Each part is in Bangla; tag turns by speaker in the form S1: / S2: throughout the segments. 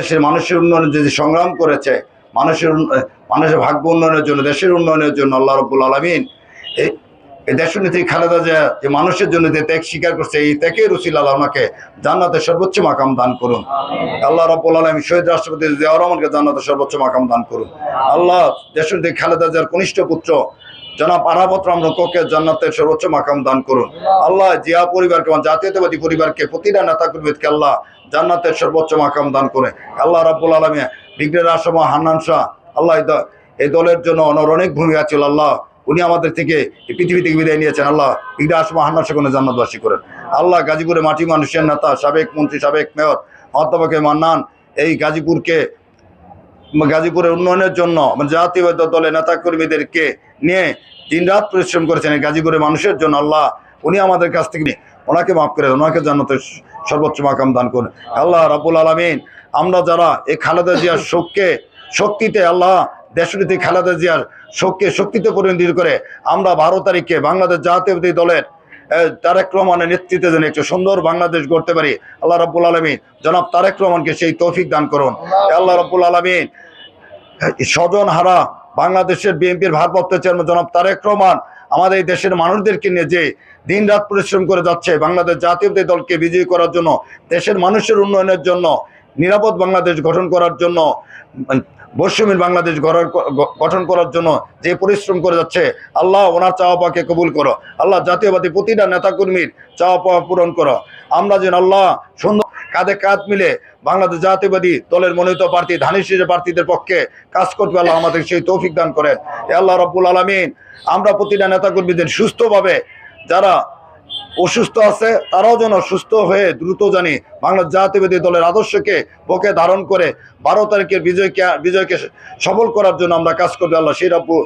S1: দেশের মানুষের উন্নয়নের যে সংগ্রাম করেছে মানুষের মানুষের ভাগ্য উন্নয়নের জন্য দেশের উন্নয়নের জন্য আল্লাহ রব্বুল আলমিন এই এই দেশনীতি খালেদা যে যে মানুষের জন্য যে ত্যাগ স্বীকার করছে এই ত্যাগের রুসিল আল্লাহ ওনাকে জান্নাতের সর্বোচ্চ মাকাম দান করুন। আল্লাহ রব্বুল আলমী শহীদ রাষ্ট্রপতি জিয়াউর রহমানকে জান্নাতের সর্বোচ্চ মাকাম দান করুন। আল্লাহ দেশনীতি খালেদা জিয়ার কনিষ্ঠ পুত্র জনাব আরাপত্র আমরকে জান্নাতের সর্বোচ্চ মাকাম দান করুন। আল্লাহ জিয়া পরিবারকে জাতীয়তাবাদী পরিবারকে প্রতিটা নেতা কর্মীকে আল্লাহ জান্নাতের সর্বোচ্চ মাকাম দান করে। আল্লাহ রাব্বুল আলমী ব্রিগেডিয়ার আসমা হান্নান শাহ, আল্লাহ এই দলের জন্য অনর অনেক ভূমিকা ছিল। আল্লাহ উনি আমাদের থেকে এই পৃথিবী থেকে বিদায় নিয়েছেন। আল্লাহ ব্রিগেডিয়ার আসমা হান্নান কোনো জান্নাতবাসী করেন। আল্লাহ গাজীপুরে মাটি মানুষের নেতা, সাবেক মন্ত্রী, সাবেক মেয়র মহাত্মাকে মান্নান, এই গাজীপুরকে, গাজীপুরের উন্নয়নের জন্য জাতীয় দলের নেতা কর্মীদেরকে দিন রাত পরিশ্রম করেছেন এই গাজীপুরের মানুষের জন্য আল্লাহ, উনি আমাদের কাছ থেকে নিয়ে ওনাকে মাফ করে ওনাকে জান্নাতের সর্বোচ্চ মাকাম দান করুন। আল্লাহ রাবুল আলমিন, আমরা যারা এই খালেদা জিয়ার শোককে, শক্তিতে আল্লাহ দেশনীতি খালেদা জিয়ার শোককে শক্তিতে পরিণত করে, আমরা বারো তারিখে বাংলাদেশ জাতীয়বাদী দলের তারেক রহমানের নেতৃত্বে যেন একটু সুন্দর বাংলাদেশ গড়তে পারি, আল্লাহ রাব্বুল আলমিন, জনাব তারেক রহমানকে সেই তৌফিক দান করুন। আল্লাহ রাব্বুল আলমিন স্বজন হারা বাংলাদেশের বিএনপির ভারপ্রাপ্ত চেয়ারম্যান জনাব তারেক রহমান আমাদের এই দেশের মানুষদেরকে নিয়ে যে দিন রাত পরিশ্রম করে যাচ্ছে বাংলাদেশ জাতীয়তাবাদী দলকে বিজয়ী করার জন্য দেশের মানুষের উন্নয়নের জন্য নিরাপদ বাংলাদেশ গঠন করার জন্য উম, বৈষম্যের বাংলাদেশ গঠন করার জন্য যে পরিশ্রম করে যাচ্ছে আল্লাহ ওনার চাওয়া পাকে কবুল করো। আল্লাহ জাতীয়বাদী প্রতিটা নেতাকর্মীর চাওয়া পাওয়া পূরণ করো। আমরা যেন আল্লাহ সুন্দর কাঁধে কাঁধ মিলে বাংলাদেশ জাতীয়বাদী দলের মনোনীত প্রার্থী, ধানের শীষের প্রার্থীদের পক্ষে কাজ করতে আল্লাহ আমাদের সেই তৌফিক দান করেন। আল্লাহ রব্বুল আলমিন, আমরা প্রতিটা নেতাকর্মীদের সুস্থভাবে যারা অসুস্থ আছে, তারাও যেন সুস্থ হয়ে দ্রুত জানি বাংলাদেশ জাতীয়বাদী দলের আদর্শকে বুকে ধারণ করে বারো তারিখের বিজয়কে বিজয়কে সফল করার জন্য আমরা কাজ করব। আল্লাহ সেই রব্বু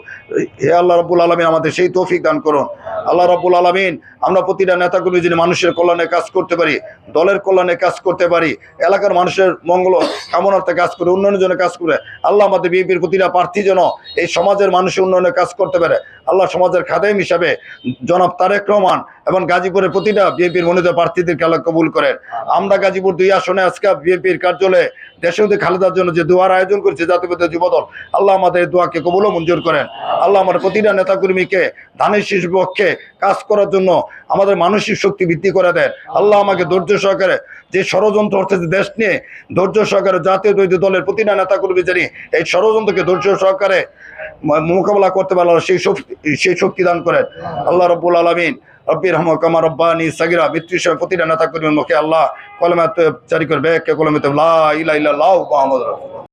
S1: হে আল্লাহ রব্বুল আলমিন আমাদের সেই তৌফিক দান করুন। আল্লাহ রব্বুল আলমিন, আমরা প্রতিটা নেতাকর্মী যিনি মানুষের কল্যাণে কাজ করতে পারি, দলের কল্যাণে কাজ করতে পারি, এলাকার মানুষের মঙ্গল কামনার্থে কাজ করে, উন্নয়নের জন্য কাজ করে, আল্লাহ আমাদের বিএনপির প্রতিটা প্রার্থী যেন এই সমাজের মানুষের উন্নয়নে কাজ করতে পারে। আল্লাহ সমাজের খাদেম হিসাবে জনাব তারেক রহমান এবং গাজীপুরের প্রতিটা বিএনপির মনোনীত প্রার্থীদেরকে আল্লাহ কবুল করেন। আমরা গাজীপুর দুই আসনে আজকে বিএনপির কার্যালয়ে দেশে খালেদার জন্য যে দোয়ার আয়োজন করেছে জাতীয় যুবদল, আল্লাহ আমাদের দোয়াকে কবুল ও মঞ্জুর করেন। আল্লাহ আমার প্রতিটা নেতাকর্মীকে, ধানের শিশু পক্ষে কাজ করার জন্য আমাদের মানসিক শক্তি বৃদ্ধি করে দেন। আল্লাহ আমাকে ধৈর্য সহকারে যে ষড়যন্ত্র অর্থাৎ দেশ নিয়ে, ধৈর্য সহকারে জাতীয় দৈত্য দলের প্রতিটা নেতাকর্মী জানি এই ষড়যন্ত্রকে ধৈর্য সহকারে মোকাবেলা করতে পারল সেই শক্তি সেই শক্তি দান করেন। আল্লাহ রব্বুল আলমিন রব্বির রহম কামার রব্বানি সাগিরা। মৃত্যুর সময় প্রতিটা নেতাকর্মীর মুখে আল্লাহ। কলমে জারি করবে কলমে লা ইলা ইল্লাল্লাহু